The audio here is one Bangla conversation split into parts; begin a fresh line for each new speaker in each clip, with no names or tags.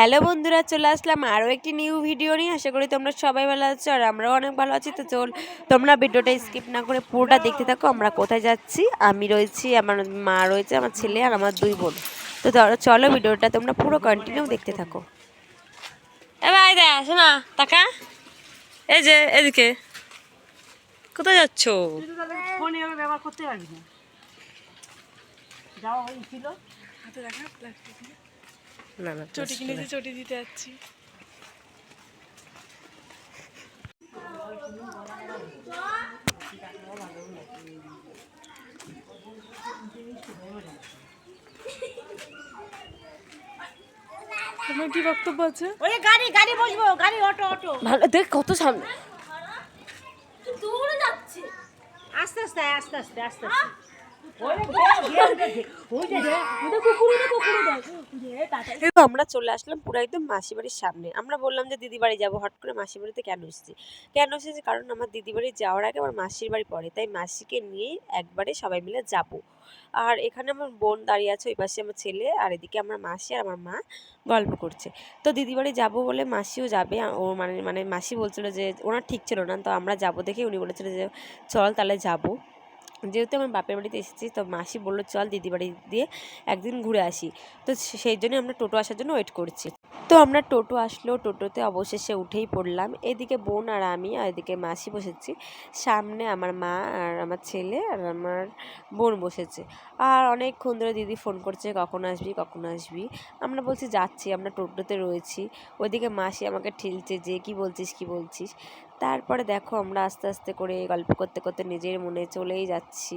হ্যালো বন্ধুরা চলে আসলাম আরও একটি নিউ ভিডিও নিয়ে। আশা করি তোমরা সবাই ভালো আছো আর আমরাও অনেক ভালো আছি। তো চল তোমরা ভিডিওটা স্কিপ না করে পুরোটা দেখতে থাকো। আমরা কোথায় যাচ্ছি? আমি রয়েছি আমার মা রয়েছে আমার ছেলে আর আমার দুই বোন। তো ধরো চলো ভিডিওটা তোমরা পুরো কন্টিনিউ দেখতে থাকো। এবার দে শোনা টাকা। এই যে এদিকে। কোথায় যাচ্ছ?
ব্যবহার করতে পারবি না। যাওয়া হয়েছিল
হাতে দেখা প্লাস্টিক
না না
চটি কিনেছি চটি দিতে যাচ্ছি। তোমার কি বক্তব্য আছে?
ওই গাড়ি গাড়ি বসবো গাড়ি অটো অটো।
ভালো দেখ কত সামনে।
আস্তে আস্তে আস্তে আস্তে আস্তে। আস্তে
আমরা চলে আসলাম পুরো একদম মাসি বাড়ির সামনে। আমরা বললাম যে দিদি বাড়ি যাব হট করে মাসি বাড়িতে কেন এসেছি? কেন এসেছি? কারণ আমার দিদি বাড়ি যাওয়ার আগে আমার মাসির বাড়ি পড়ে, তাই মাসিকে নিয়ে একবারে সবাই মিলে যাব। আর এখানে আমার বোন দাঁড়িয়ে আছে, ওই পাশে আমার ছেলে, আর এদিকে আমার মাসি আর আমার মা গল্প করছে। তো দিদি বাড়ি যাব বলে মাসিও যাবে, ও মানে মানে মাসি বলছিল যে, ওনার ঠিক ছিল না, তো আমরা যাব দেখে উনি বলেছিল যে, চল তাহলে যাব। যেহেতু আমার বাপের বাড়িতে এসেছি, তো মাসি বলল, চল দিদি বাড়ি দিয়ে একদিন ঘুরে আসি। তো সেই জন্য আমরা টোটো আসার জন্য ওয়েট করছি। তো আমরা টোটো আসলো টোটোতে অবশেষে উঠেই পড়লাম এদিকে বোন আর আমি আর এদিকে মাসি বসেছি সামনে আমার মা আর আমার ছেলে আর আমার বোন বসেছে আর অনেকক্ষণ ধরে দিদি ফোন করছে কখন আসবি কখন আসবি আমরা বলছি যাচ্ছি আমরা টোটোতে রয়েছি ওইদিকে মাসি আমাকে ঠেলছে যে কি বলছিস কি বলছিস তারপরে দেখো আমরা আস্তে আস্তে করে গল্প করতে করতে নিজের মনে চলেই যাচ্ছি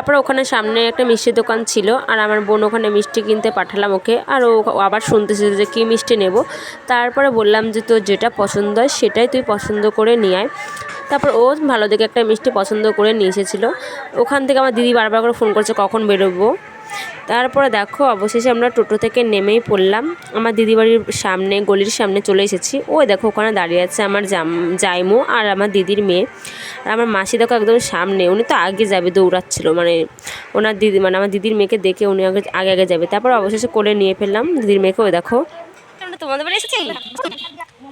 তারপরে ওখানে সামনে একটা মিষ্টির দোকান ছিল, আর আমার বোন ওখানে মিষ্টি কিনতে পাঠালাম ওকে, আর ও আবার শুনতেছিল যে কী মিষ্টি নেব। তারপরে বললাম যে তোর যেটা পছন্দ হয় সেটাই তুই পছন্দ করে নিয়ে আয়। তারপর ও ভালো দেখে একটা মিষ্টি পছন্দ করে নিয়ে এসেছিল। ওখান থেকে আমার দিদি বারবার করে ফোন করছে, কখন বেরোবো? তারপরে দেখো অবশেষে আমরা টোটো থেকে নেমেই পড়লাম। আমার দিদি বাড়ির সামনে গলির সামনে চলে এসেছি। ওই দেখো ওখানে দাঁড়িয়ে আছে আমার জাম জাইমু আর আমার দিদির মেয়ে। আর আমার মাসি দেখো একদম সামনে উনি তো আগে যাবে দৌড়াচ্ছিল। মানে ওনার দিদি মানে আমার দিদির মেয়েকে দেখে উনি আগে আগে আগে যাবে। তারপর অবশেষে কোলে নিয়ে ফেললাম দিদির মেয়েকে ওই দেখো।
আমরা তোমাদের বাড়ি এসেছি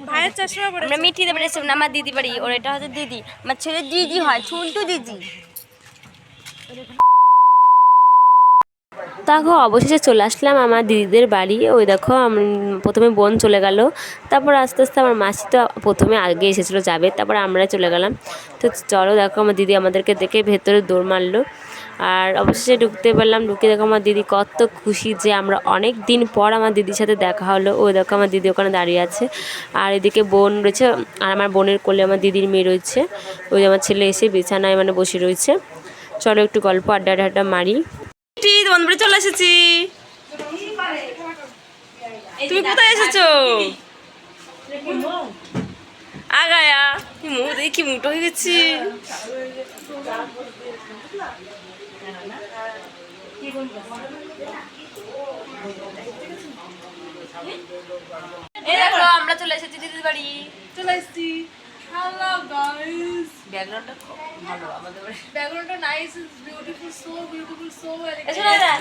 ভাইয়ের চশমা পরে
আমরা মিঠিতে বাড়ি এসেছি আমার দিদি বাড়ি। ওর এটা হচ্ছে দিদি। আমার ছেলে দিদি হয় ছুন্টু দিদি।
দেখো অবশেষে চলে আসলাম আমার দিদিদের বাড়ি। ওই দেখো প্রথমে বোন চলে গেল। তারপর আস্তে আস্তে আমার মাসি তো প্রথমে আগে এসেছিল যাবে, তারপর আমরা চলে গেলাম। তো চলো দেখো, আমার দিদি আমাদেরকে দেখে ভেতরে দৌড় মারলো। আর অবশেষে ঢুকতে পারলাম, ঢুকে দেখো আমার দিদি কত খুশি যে আমরা অনেক দিন পর আমার দিদির সাথে দেখা হলো। ওই দেখো আমার দিদি ওখানে দাঁড়িয়ে আছে। আর এদিকে বোন রয়েছে, আর আমার বোনের কোলে আমার দিদির মেয়ে রয়েছে। ওই আমার ছেলে এসে বিছানায় মানে বসে রয়েছে। চলো একটু গল্প আড্ডা আড্ডা মারি। তোমাদের বাড়ি চলে এসেছি। তুমি কোথায় এসেছ? আগায়া কি মুখ দেখি কি মুটো হয়ে গেছি? আমরা চলে এসেছি দিদির বাড়ি।
চলে এসেছি। হ্যালো গাইস
ব্যাকগ্রাউন্ডটা ভালো আমাদের
ব্যাকগ্রাউন্ডটা nice is beautiful so beautiful so
এসো না, না।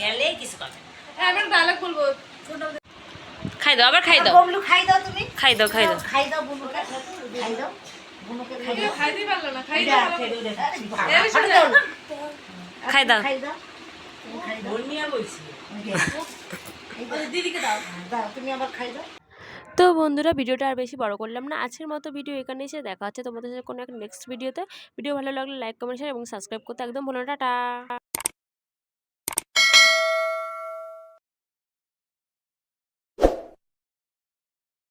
গেলে কিছু করবে
হ্যাঁ আমি ডায়লগ বলব
খাই দাও আবার খাই দাও।
ববলু খাই দাও তুমি।
খাই দাও খাই দাও।
খাই দাও খাই দাও। খাই দাও।
খাইতেই পারল না খাই দাও।
খাই দাও।
খাই দাও।
খাই দাও তুমি খাই দাও
দিদিকে দাও।
দাও তুমি আবার খাই দাও।
তো বন্ধুরা ভিডিওটা আর বেশি বড় করলাম না। আজকের মতো ভিডিও এখানে এসে দেখা হচ্ছে তোমাদের সাথে কোনো এক নেক্সট ভিডিওতে ভিডিও ভালো লাগলে লাইক কমেন্ট শেয়ার এবং সাবস্ক্রাইব করতে একদম ভুলো টাটা।